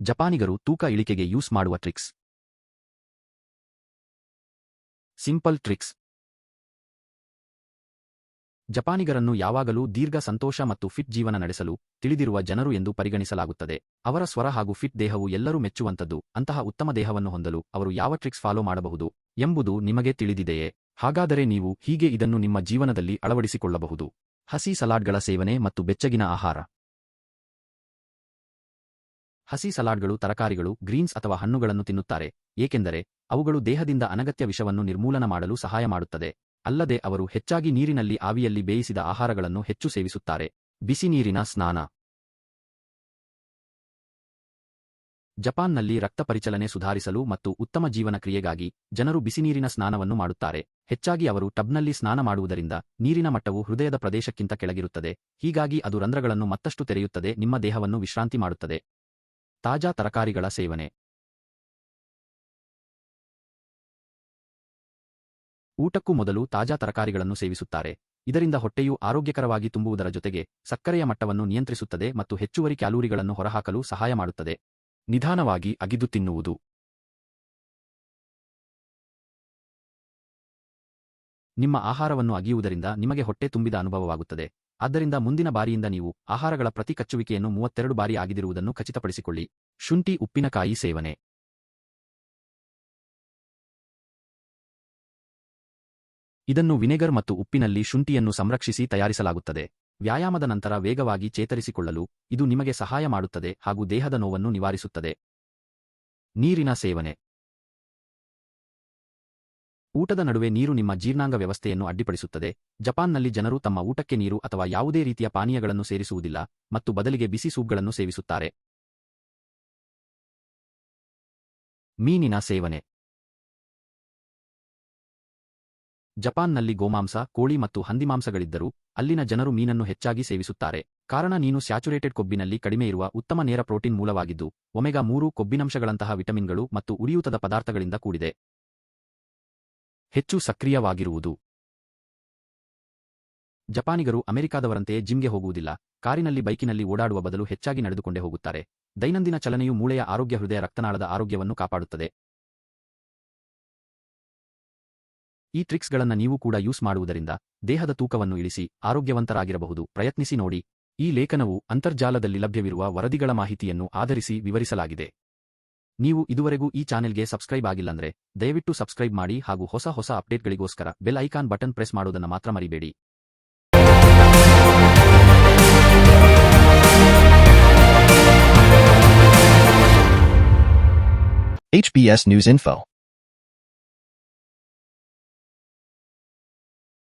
ಜಪಾನಿಗರು ತೂಕ ಇಳಿಕೆಗೆ ಯೂಸ್ ಮಾಡುವ ಟ್ರಿಕ್ಸ್. Simple tricks. ಜಪಾನಿಗರನ್ನು ಯಾವಾಗಲೂ ದೀರ್ಘ ಸಂತೋಷ ಮತ್ತು ಫಿಟ್ ಜೀವನ ನಡೆಸಲು ತಿಳಿದಿರುವ ಜನರು ಎಂದು ಪರಿಗಣಿಸಲಾಗುತ್ತದೆ. ಅವರ ಸ್ವರ ಹಾಗೂ ಫಿಟ್ ದೇಹವು ಎಲ್ಲರೂ ಮೆಚ್ಚುವಂತದ್ದು ಅಂತಹ ಉತ್ತಮ ದೇಹವನ್ನು ಹೊಂದಲು ಅವರು ಯಾವ ಟ್ರಿಕ್ಸ್ ಫಾಲೋ ಮಾಡಬಹುದು ಎಂಬುದು ನಿಮಗೆ ತಿಳಿದಿದೆಯೇ? ಹಾಗಾದರೆ ನೀವು ಹೀಗೆ ಇದನ್ನು ನಿಮ್ಮ ಜೀವನದಲ್ಲಿ ಅಳವಡಿಸಿಕೊಳ್ಳಬಹುದು. ಹಸಿ ಸಲಾಡ್ಗಳ ಸೇವನೆ ಮತ್ತು ಬೆಚ್ಚಗಿನ ಆಹಾರ. ಹಸಿ ಸಲಾಡ್ಗಳು, ತರಕಾರಿಗಳು, ಗ್ರೀನ್ಸ್ ಅಥವಾ ಹಣ್ಣುಗಳನ್ನು ತಿನ್ನುತ್ತಾರೆ, ಏಕೆಂದರೆ ಅವುಗಳು ದೇಹದಿಂದ ಅನಗತ್ಯ ವಿಷವನ್ನು ನಿರ್ಮೂಲನ ಮಾಡಲು ಸಹಾಯ ಮಾಡುತ್ತದೆ. ಅಲ್ಲದೆ ಅವರು ಹೆಚ್ಚಾಗಿ ನೀರಿನಲ್ಲಿ ಆವಿಯಲ್ಲಿ ಬೇಯಿಸಿದ ಆಹಾರಗಳನ್ನು ಹೆಚ್ಚು ಸೇವಿಸುತ್ತಾರೆ. ಬಿಸಿ ನೀರಿನ ಸ್ನಾನ. ಜಪಾನ್ನಲ್ಲಿ ರಕ್ತ ಪರಿಚಲನೆ ಸುಧಾರಿಸಲು ಮತ್ತು ಉತ್ತಮ ಜೀವನ ಕ್ರಿಯೆಗಾಗಿ ಜನರು ಬಿಸಿನೀರಿನ ಸ್ನಾನವನ್ನು ಮಾಡುತ್ತಾರೆ. ಹೆಚ್ಚಾಗಿ ಅವರು ಟಬ್ನಲ್ಲಿ ಸ್ನಾನ ಮಾಡುವುದರಿಂದ ನೀರಿನ ಮಟ್ಟವು ಹೃದಯದ ಪ್ರದೇಶಕ್ಕಿಂತ ಕೆಳಗಿರುತ್ತದೆ. ಹೀಗಾಗಿ ಅದು ರಂಧ್ರಗಳನ್ನು ಮತ್ತಷ್ಟು ತೆರೆಯುತ್ತದೆ, ನಿಮ್ಮ ದೇಹವನ್ನು ವಿಶ್ರಾಂತಿ ಮಾಡುತ್ತದೆ. ತಾಜಾ ತರಕಾರಿಗಳ ಸೇವನೆ. ಊಟಕ್ಕೂ ಮೊದಲು ತಾಜಾ ತರಕಾರಿಗಳನ್ನು ಸೇವಿಸುತ್ತಾರೆ. ಇದರಿಂದ ಹೊಟ್ಟೆಯು ಆರೋಗ್ಯಕರವಾಗಿ ತುಂಬುವುದರ ಜೊತೆಗೆ ಸಕ್ಕರೆಯ ಮಟ್ಟವನ್ನು ನಿಯಂತ್ರಿಸುತ್ತದೆ ಮತ್ತು ಹೆಚ್ಚುವರಿ ಕ್ಯಾಲೋರಿಗಳನ್ನು ಹೊರಹಾಕಲು ಸಹಾಯ ಮಾಡುತ್ತದೆ. ನಿಧಾನವಾಗಿ ಅಗಿದು ತಿನ್ನುವುದು. ನಿಮ್ಮ ಆಹಾರವನ್ನು ಅಗಿಯುವುದರಿಂದ ನಿಮಗೆ ಹೊಟ್ಟೆ ತುಂಬಿದ ಅನುಭವವಾಗುತ್ತದೆ. ಆದ್ದರಿಂದ ಮುಂದಿನ ಬಾರಿಯಿಂದ ನೀವು ಆಹಾರಗಳ ಪ್ರತಿ ಕಚ್ಚುವಿಕೆಯನ್ನು ಮೂವತ್ತೆರಡು ಬಾರಿ ಆಗಿದಿರುವುದನ್ನು ಖಚಿತಪಡಿಸಿಕೊಳ್ಳಿ. ಶುಂಠಿ ಉಪ್ಪಿನಕಾಯಿ ಸೇವನೆ. ಇದನ್ನು ವಿನೆಗರ್ ಮತ್ತು ಉಪ್ಪಿನಲ್ಲಿ ಶುಂಠಿಯನ್ನು ಸಂರಕ್ಷಿಸಿ ತಯಾರಿಸಲಾಗುತ್ತದೆ. ವ್ಯಾಯಾಮದ ನಂತರ ವೇಗವಾಗಿ ಚೇತರಿಸಿಕೊಳ್ಳಲು ಇದು ನಿಮಗೆ ಸಹಾಯ ಮಾಡುತ್ತದೆ ಹಾಗೂ ದೇಹದ ನೋವನ್ನು ನಿವಾರಿಸುತ್ತದೆ. ನೀರಿನ ಸೇವನೆ. ಊಟದ ನಡುವೆ ನೀರು ನಿಮ್ಮ ಜೀರ್ಣಾಂಗ ವ್ಯವಸ್ಥೆಯನ್ನು ಅಡ್ಡಿಪಡಿಸುತ್ತದೆ. ಜಪಾನ್ನಲ್ಲಿ ಜನರು ತಮ್ಮ ಊಟಕ್ಕೆ ನೀರು ಅಥವಾ ಯಾವುದೇ ರೀತಿಯ ಪಾನೀಯಗಳನ್ನು ಸೇರಿಸುವುದಿಲ್ಲ ಮತ್ತು ಬದಲಿಗೆ ಬಿಸಿ ಸೂಪ್ಗಳನ್ನು ಸೇವಿಸುತ್ತಾರೆ. ಮೀನಿನ ಸೇವನೆ. ಜಪಾನ್ನಲ್ಲಿ ಗೋಮಾಂಸ, ಕೋಳಿ ಮತ್ತು ಹಂದಿಮಾಂಸಗಳಿದ್ದರೂ ಅಲ್ಲಿನ ಜನರು ಮೀನನ್ನು ಹೆಚ್ಚಾಗಿ ಸೇವಿಸುತ್ತಾರೆ. ಕಾರಣ ನೀನು ಸ್ಯಾಚುರೇಟೆಡ್ ಕೊಬ್ಬಿನಲ್ಲಿ ಕಡಿಮೆ ಇರುವ ಉತ್ತಮ ನೇರ ಪ್ರೋಟೀನ್ ಮೂಲವಾಗಿದ್ದು, ಒಮೆಗಾ ಮೂರು ಕೊಬ್ಬಿನಂಶಗಳಂತಹ ವಿಟಮಿನ್ಗಳು ಮತ್ತು ಉರಿಯೂತದ ಪದಾರ್ಥಗಳಿಂದ ಕೂಡಿದೆ. ಹೆಚ್ಚು ಸಕ್ರಿಯವಾಗಿರುವುದು. ಜಪಾನಿಗರು ಅಮೆರಿಕಾದವರಂತೆಯೇ ಜಿಮ್ಗೆ ಹೋಗುವುದಿಲ್ಲ. ಕಾರಿನಲ್ಲಿ, ಬೈಕಿನಲ್ಲಿ ಓಡಾಡುವ ಬದಲು ಹೆಚ್ಚಾಗಿ ನಡೆದುಕೊಂಡೇ ಹೋಗುತ್ತಾರೆ. ದೈನಂದಿನ ಚಲನೆಯು ಮೂಳೆಯ ಆರೋಗ್ಯ ಹೃದಯ ರಕ್ತನಾಳದ ಆರೋಗ್ಯವನ್ನು ಕಾಪಾಡುತ್ತದೆ. ಈ ಟ್ರಿಕ್ಸ್ಗಳನ್ನ ನೀವು ಕೂಡ ಯೂಸ್ ಮಾಡುವುದರಿಂದ ದೇಹದ ತೂಕವನ್ನು ಇಳಿಸಿ ಆರೋಗ್ಯವಂತರಾಗಿರಬಹುದು. ಪ್ರಯತ್ನಿಸಿ ನೋಡಿ. ಈ ಲೇಖನವು ಅಂತರ್ಜಾಲದಲ್ಲಿ ಲಭ್ಯವಿರುವ ವರದಿಗಳ ಮಾಹಿತಿಯನ್ನು ಆಧರಿಸಿ ವಿವರಿಸಲಾಗಿದೆ. ನೀವು ಇದುವರೆಗೂ ಈ ಚಾನೆಲ್ಗೆ ಸಬ್ಸ್ಕ್ರೈಬ್ ಆಗಿಲ್ಲಂದ್ರೆ, ದಯವಿಟ್ಟು ಸಬ್ಸ್ಕ್ರೈಬ್ ಮಾಡಿ ಹಾಗೂ ಹೊಸ ಹೊಸ ಅಪ್ಡೇಟ್ಗಳಿಗೋಸ್ಕರ ಬೆಲ್ ಐಕಾನ್ ಬಟನ್ ಪ್ರೆಸ್ ಮಾಡೋದನ್ನ ಮಾತ್ರ ಮರಿಬೇಡಿ. HBS News Info.